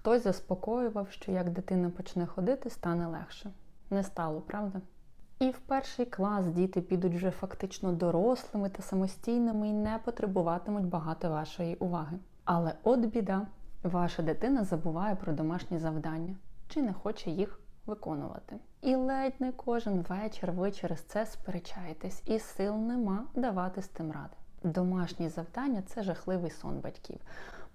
Хтось заспокоював, що як дитина почне ходити, стане легше. Не стало, правда? І в перший клас діти підуть вже фактично дорослими та самостійними і не потребуватимуть багато вашої уваги. Але от біда, ваша дитина забуває про домашні завдання чи не хоче їх виконувати. І ледь не кожен вечір ви через це сперечаєтесь, і сил нема давати з тим ради. Домашні завдання це жахливий сон батьків.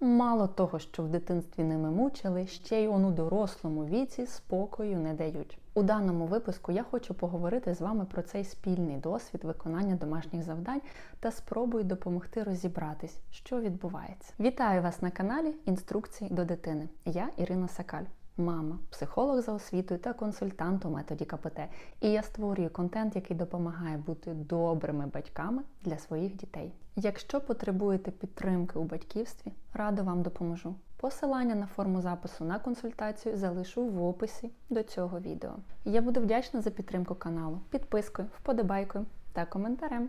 Мало того, що в дитинстві ними мучили, ще й он у дорослому віці спокою не дають. У даному випуску я хочу поговорити з вами про цей спільний досвід виконання домашніх завдань та спробую допомогти розібратись, що відбувається. Вітаю вас на каналі Інструкції до дитини. Я Ірина Сакаль. Мама, психолог за освітою та консультант у методі КПТ. І я створюю контент, який допомагає бути добрими батьками для своїх дітей. Якщо потребуєте підтримки у батьківстві, радо вам допоможу. Посилання на форму запису на консультацію залишу в описі до цього відео. Я буду вдячна за підтримку каналу, підпискою, вподобайкою та коментарем.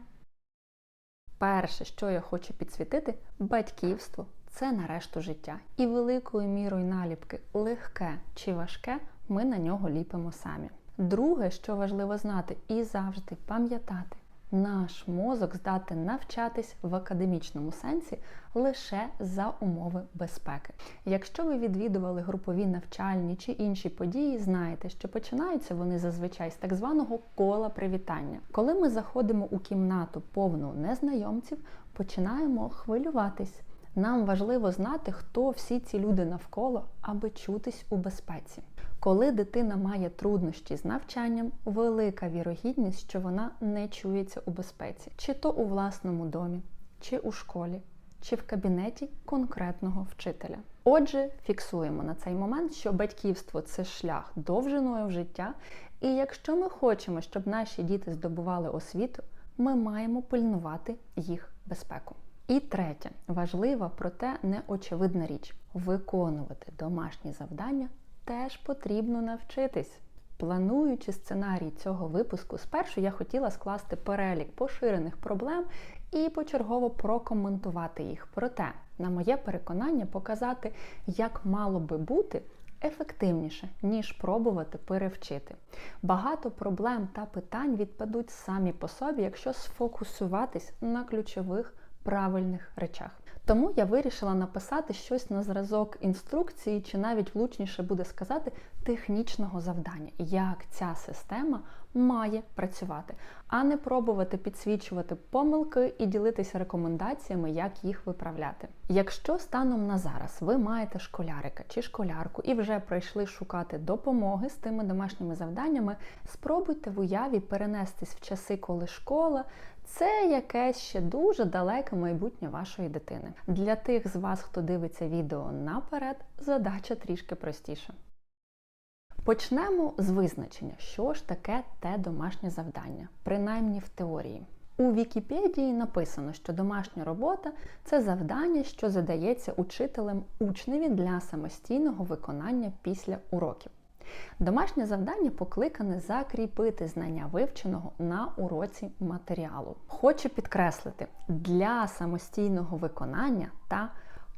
Перше, що я хочу підсвітити, батьківство це нарешту життя. І великою мірою наліпки легке чи важке ми на нього ліпимо самі. Друге, що важливо знати і завжди пам'ятати, наш мозок здатен навчатись в академічному сенсі лише за умови безпеки. Якщо ви відвідували групові навчальні чи інші події, знаєте, що починаються вони зазвичай з так званого кола привітання. Коли ми заходимо у кімнату повну незнайомців, починаємо хвилюватись. Нам важливо знати, хто всі ці люди навколо, аби чутись у безпеці. Коли дитина має труднощі з навчанням, велика вірогідність, що вона не чується у безпеці, чи то у власному домі, чи у школі, чи в кабінеті конкретного вчителя. Отже, фіксуємо на цей момент, що батьківство це шлях довжиною в життя, і якщо ми хочемо, щоб наші діти здобували освіту, ми маємо пильнувати їх безпеку. І третє, важлива, проте неочевидна річ виконувати домашні завдання теж потрібно навчитись. Плануючи сценарій цього випуску, спершу я хотіла скласти перелік поширених проблем і почергово прокоментувати їх. Проте, на моє переконання, показати, як мало би бути ефективніше, ніж пробувати перевчити. Багато проблем та питань відпадуть самі по собі, якщо сфокусуватись на ключових правильних речах. Тому я вирішила написати щось на зразок інструкції, чи навіть влучніше буде сказати технічного завдання, як ця система має працювати, а не пробувати підсвічувати помилки і ділитися рекомендаціями, як їх виправляти. Якщо станом на зараз ви маєте школярика чи школярку і вже прийшли шукати допомоги з тими домашніми завданнями, спробуйте в уяві перенестись в часи, коли школа це якесь ще дуже далеке майбутнє вашої дитини. Для тих з вас, хто дивиться відео наперед, задача трішки простіша. Почнемо з визначення, що ж таке те домашнє завдання, принаймні в теорії. У Вікіпедії написано, що домашня робота це завдання, що задається учителем учневі для самостійного виконання після уроків. Домашнє завдання покликане закріпити знання вивченого на уроці матеріалу. Хочу підкреслити, для самостійного виконання та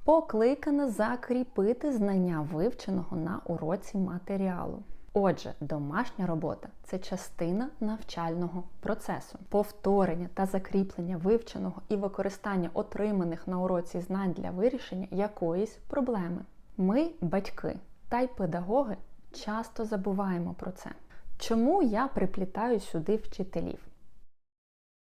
покликане закріпити знання вивченого на уроці матеріалу. Отже, домашня робота це частина навчального процесу, повторення та закріплення вивченого і використання отриманих на уроці знань для вирішення якоїсь проблеми. Ми, батьки та й педагоги, часто забуваємо про це. Чому я приплітаю сюди вчителів?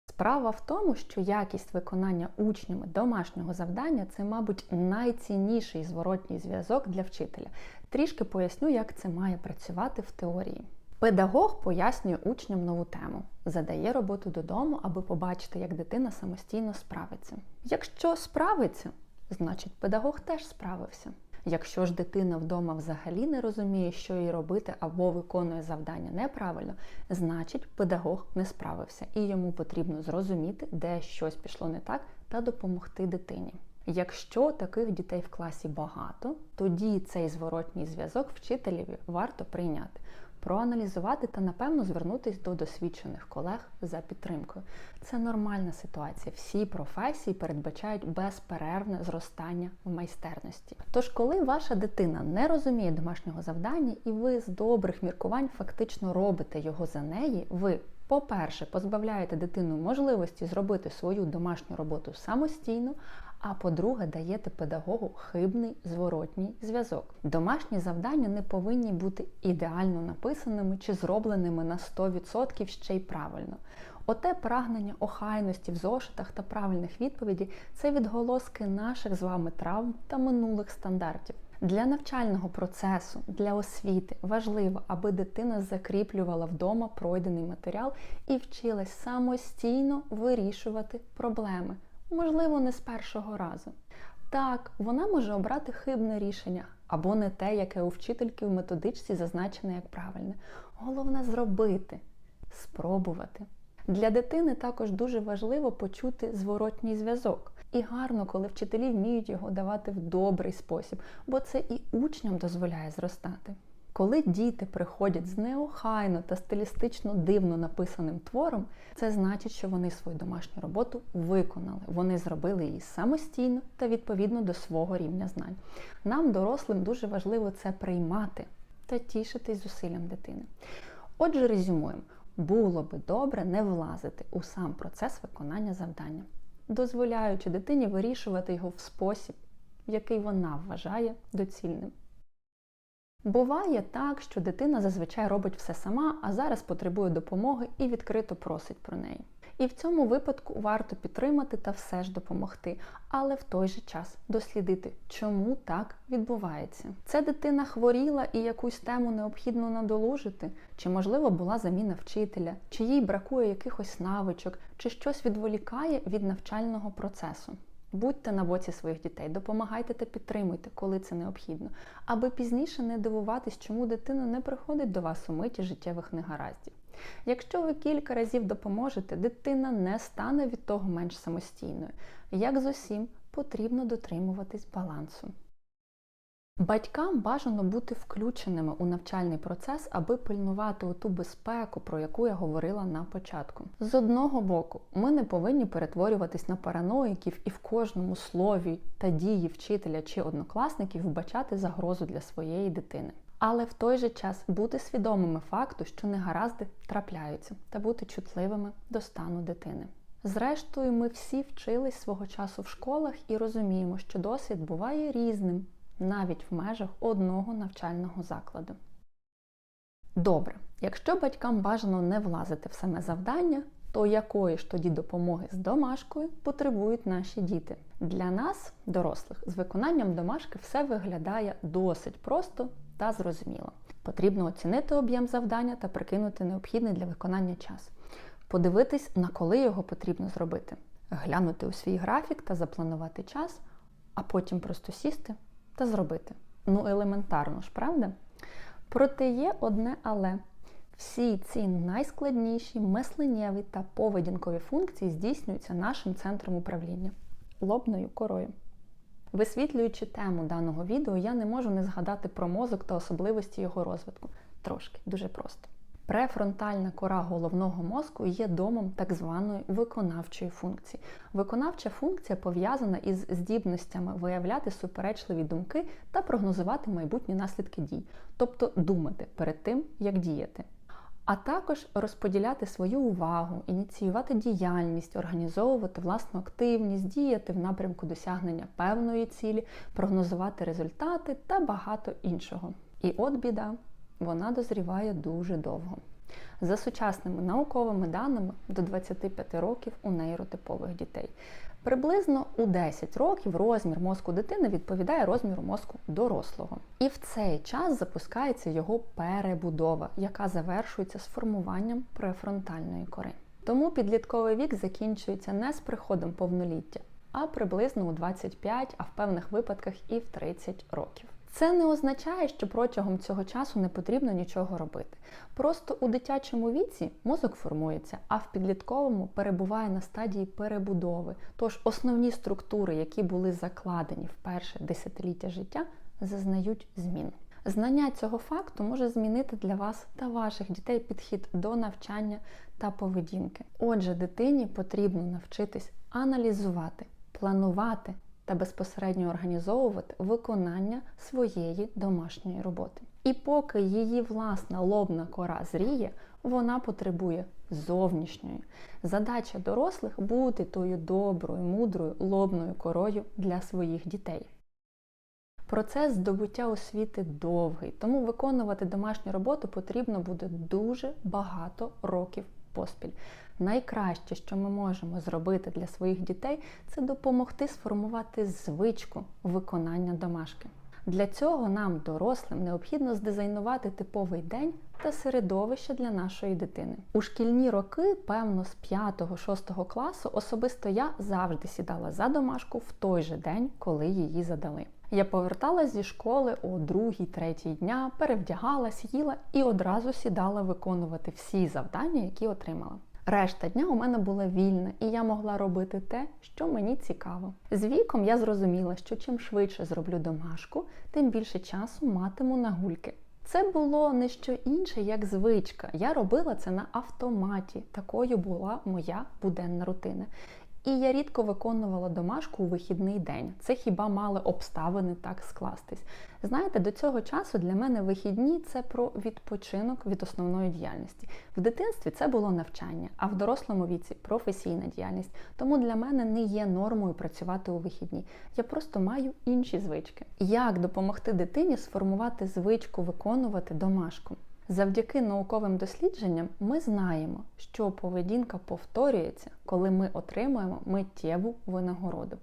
Справа в тому, що якість виконання учнями домашнього завдання це, мабуть, найцінніший зворотній зв'язок для вчителя. Трішки поясню, як це має працювати в теорії. Педагог пояснює учням нову тему, задає роботу додому, аби побачити, як дитина самостійно справиться. Якщо справиться, значить педагог теж справився. Якщо ж дитина вдома взагалі не розуміє, що їй робити або виконує завдання неправильно, значить педагог не справився і йому потрібно зрозуміти, де щось пішло не так, та допомогти дитині. Якщо таких дітей в класі багато, тоді цей зворотній зв'язок вчителів варто прийняти. Проаналізувати та, напевно, звернутися до досвідчених колег за підтримкою. Це нормальна ситуація. Всі професії передбачають безперервне зростання в майстерності. Тож, коли ваша дитина не розуміє домашнього завдання, і ви з добрих міркувань фактично робите його за неї, ви по-перше, позбавляєте дитину можливості зробити свою домашню роботу самостійно, а по-друге, даєте педагогу хибний зворотній зв'язок. Домашні завдання не повинні бути ідеально написаними чи зробленими на 100% ще й правильно. Оте прагнення охайності в зошитах та правильних відповідей це відголоски наших з вами травм та минулих стандартів. Для навчального процесу, для освіти важливо, аби дитина закріплювала вдома пройдений матеріал і вчилась самостійно вирішувати проблеми, можливо, не з першого разу. Так, вона може обрати хибне рішення або не те, яке у вчительки в методичці зазначене як правильне. Головне зробити, спробувати. Для дитини також дуже важливо почути зворотній зв'язок. І гарно, коли вчителі вміють його давати в добрий спосіб, бо це і учням дозволяє зростати. Коли діти приходять з неохайно та стилістично дивно написаним твором, це значить, що вони свою домашню роботу виконали. Вони зробили її самостійно та відповідно до свого рівня знань. Нам, дорослим, дуже важливо це приймати та тішитись зусиллям дитини. Отже, резюмуємо, було би добре не влазити у сам процес виконання завдання дозволяючи дитині вирішувати його в спосіб, який вона вважає доцільним. Буває так, що дитина зазвичай робить все сама, а зараз потребує допомоги і відкрито просить про неї. І в цьому випадку варто підтримати та все ж допомогти, але в той же час дослідити, чому так відбувається. Це дитина хворіла і якусь тему необхідно надолужити, чи, можливо, була заміна вчителя, чи їй бракує якихось навичок, чи щось відволікає від навчального процесу. Будьте на боці своїх дітей, допомагайте та підтримуйте, коли це необхідно, аби пізніше не дивуватись, чому дитина не приходить до вас у миті життєвих негараздів. Якщо ви кілька разів допоможете, дитина не стане від того менш самостійною. Як з усім, потрібно дотримуватись балансу. Батькам бажано бути включеними у навчальний процес, аби пильнувати оту безпеку, про яку я говорила на початку. З одного боку, ми не повинні перетворюватись на параноїків і в кожному слові та дії вчителя чи однокласників вбачати загрозу для своєї дитини. Але в той же час бути свідомими факту, що негаразди трапляються, та бути чутливими до стану дитини. Зрештою, ми всі вчились свого часу в школах і розуміємо, що досвід буває різним навіть в межах одного навчального закладу. Добре, якщо батькам бажано не влазити в саме завдання, то якої ж тоді допомоги з домашкою потребують наші діти? Для нас, дорослих, з виконанням домашки все виглядає досить просто та зрозуміло. Потрібно оцінити об'єм завдання та прикинути необхідний для виконання час, подивитись, на коли його потрібно зробити, глянути у свій графік та запланувати час, а потім просто сісти та зробити. Ну, елементарно ж, правда? Проте є одне але. Всі ці найскладніші мисленнєві та поведінкові функції здійснюються нашим центром управління лобною корою. Висвітлюючи тему даного відео, я не можу не згадати про мозок та особливості його розвитку. Трошки, дуже просто. Префронтальна кора головного мозку є домом так званої виконавчої функції. Виконавча функція пов'язана із здібностями виявляти суперечливі думки та прогнозувати майбутні наслідки дій, тобто думати перед тим, як діяти. А також розподіляти свою увагу, ініціювати діяльність, організовувати власну активність, діяти в напрямку досягнення певної цілі, прогнозувати результати та багато іншого. І от біда вона дозріває дуже довго. За сучасними науковими даними до 25 років у нейротипових дітей. Приблизно у 10 років розмір мозку дитини відповідає розміру мозку дорослого. І в цей час запускається його перебудова, яка завершується з формуванням префронтальної кори. Тому підлітковий вік закінчується не з приходом повноліття, а приблизно у 25, а в певних випадках і в 30 років. Це не означає, що протягом цього часу не потрібно нічого робити. Просто у дитячому віці мозок формується, а в підлітковому перебуває на стадії перебудови. Тож основні структури, які були закладені в перше десятиліття життя, зазнають змін. Знання цього факту може змінити для вас та ваших дітей підхід до навчання та поведінки. Отже, дитині потрібно навчитись аналізувати, планувати та безпосередньо організовувати виконання своєї домашньої роботи. І поки її власна лобна кора зріє, вона потребує зовнішньої. Задача дорослих бути тою доброю, мудрою лобною корою для своїх дітей. Процес здобуття освіти довгий, тому виконувати домашню роботу потрібно буде дуже багато років поспіль. Найкраще, що ми можемо зробити для своїх дітей, це допомогти сформувати звичку виконання домашки. Для цього нам, дорослим, необхідно здизайнувати типовий день та середовище для нашої дитини. У шкільні роки, певно, з 5-6 класу, особисто я завжди сідала за домашку в той же день, коли її задали. Я поверталась зі школи о другій, третій дня, перевдягалась, їла і одразу сідала виконувати всі завдання, які отримала. Решта дня у мене була вільна, і я могла робити те, що мені цікаво. З віком я зрозуміла, що чим швидше зроблю домашку, тим більше часу матиму на гульки. Це було не що інше, як звичка. Я робила це на автоматі. Такою була моя буденна рутина. І я рідко виконувала домашку у вихідний день. Це хіба мали обставини так скластись. Знаєте, до цього часу для мене вихідні це про відпочинок від основної діяльності. В дитинстві це було навчання, а в дорослому віці професійна діяльність. Тому для мене не є нормою працювати у вихідні. Я просто маю інші звички. Як допомогти дитині сформувати звичку виконувати домашку? Завдяки науковим дослідженням ми знаємо, що поведінка повторюється, коли ми отримуємо миттєву винагороду.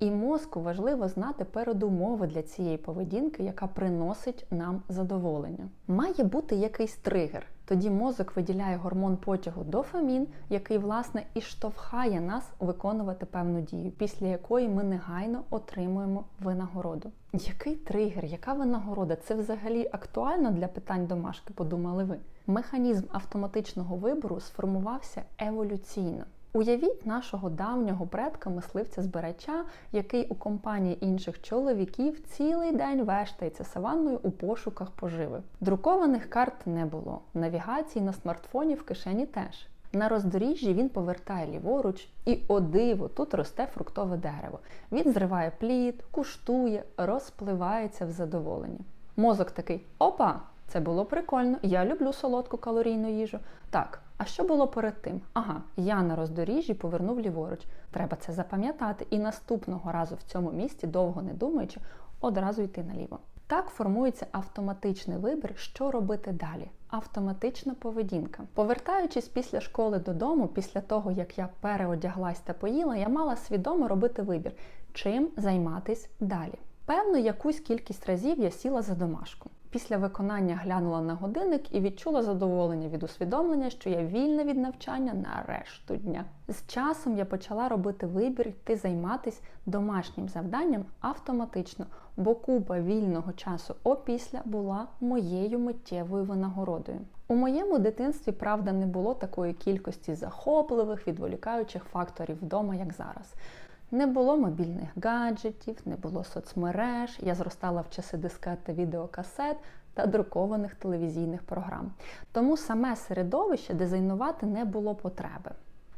І мозку важливо знати передумови для цієї поведінки, яка приносить нам задоволення. Має бути якийсь тригер. Тоді мозок виділяє гормон потягу дофамін, який, власне, і штовхає нас виконувати певну дію, після якої ми негайно отримуємо винагороду. Який тригер, яка винагорода? Це взагалі актуально для питань домашки, подумали ви? Механізм автоматичного вибору сформувався еволюційно. Уявіть нашого давнього предка мисливця збирача, який у компанії інших чоловіків цілий день вештається саванною у пошуках поживи. Друкованих карт не було, навігації на смартфоні в кишені теж. На роздоріжжі він повертає ліворуч, і о диво, тут росте фруктове дерево. Він зриває плід, куштує, розпливається в задоволенні. Мозок такий: опа! Це було прикольно, я люблю солодку калорійну їжу. Так, а що було перед тим? Ага, я на роздоріжжі повернув ліворуч. Треба це запам'ятати і наступного разу в цьому місці, довго не думаючи, одразу йти наліво. Так формується автоматичний вибір, що робити далі. Автоматична поведінка. Повертаючись після школи додому, після того як я переодяглась та поїла, я мала свідомо робити вибір, чим займатись далі. Певно, якусь кількість разів я сіла за домашку. Після виконання глянула на годинник і відчула задоволення від усвідомлення, що я вільна від навчання на решту дня. З часом я почала робити вибір йти займатися домашнім завданням автоматично, бо купа вільного часу опісля була моєю миттєвою винагородою. У моєму дитинстві, правда, не було такої кількості захопливих, відволікаючих факторів вдома, як зараз. Не було мобільних гаджетів, не було соцмереж. Я зростала в часи дискет та відеокасет та друкованих телевізійних програм. Тому саме середовище дизайнувати не було потреби.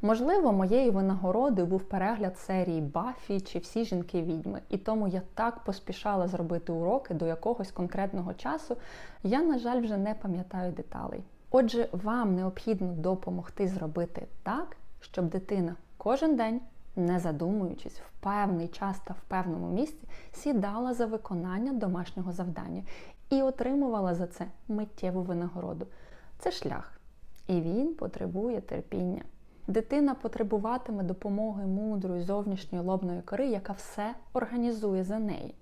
Можливо, моєю винагородою був перегляд серії Баффі чи всі жінки відьми, і тому я так поспішала зробити уроки до якогось конкретного часу. Я, на жаль, вже не пам'ятаю деталей. Отже, вам необхідно допомогти зробити так, щоб дитина кожен день не задумуючись, в певний час та в певному місці сідала за виконання домашнього завдання і отримувала за це миттєву винагороду. Це шлях, і він потребує терпіння. Дитина потребуватиме допомоги мудрої зовнішньої лобної кори, яка все організує за неї.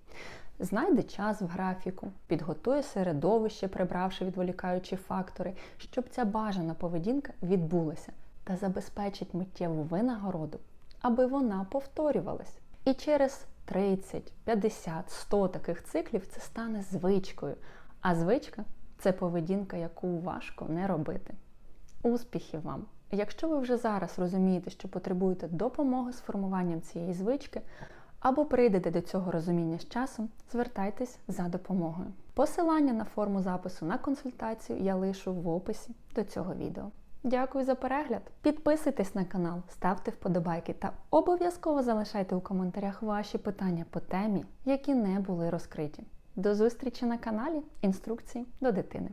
Знайде час в графіку, підготує середовище, прибравши відволікаючі фактори, щоб ця бажана поведінка відбулася та забезпечить миттєву винагороду аби вона повторювалась. І через 30, 50, 100 таких циклів це стане звичкою. А звичка це поведінка, яку важко не робити. Успіхів вам! Якщо ви вже зараз розумієте, що потребуєте допомоги з формуванням цієї звички, або прийдете до цього розуміння з часом, звертайтесь за допомогою. Посилання на форму запису на консультацію я лишу в описі до цього відео. Дякую за перегляд! Підписуйтесь на канал, ставте вподобайки та обов'язково залишайте у коментарях ваші питання по темі, які не були розкриті. До зустрічі на каналі Інструкції до дитини.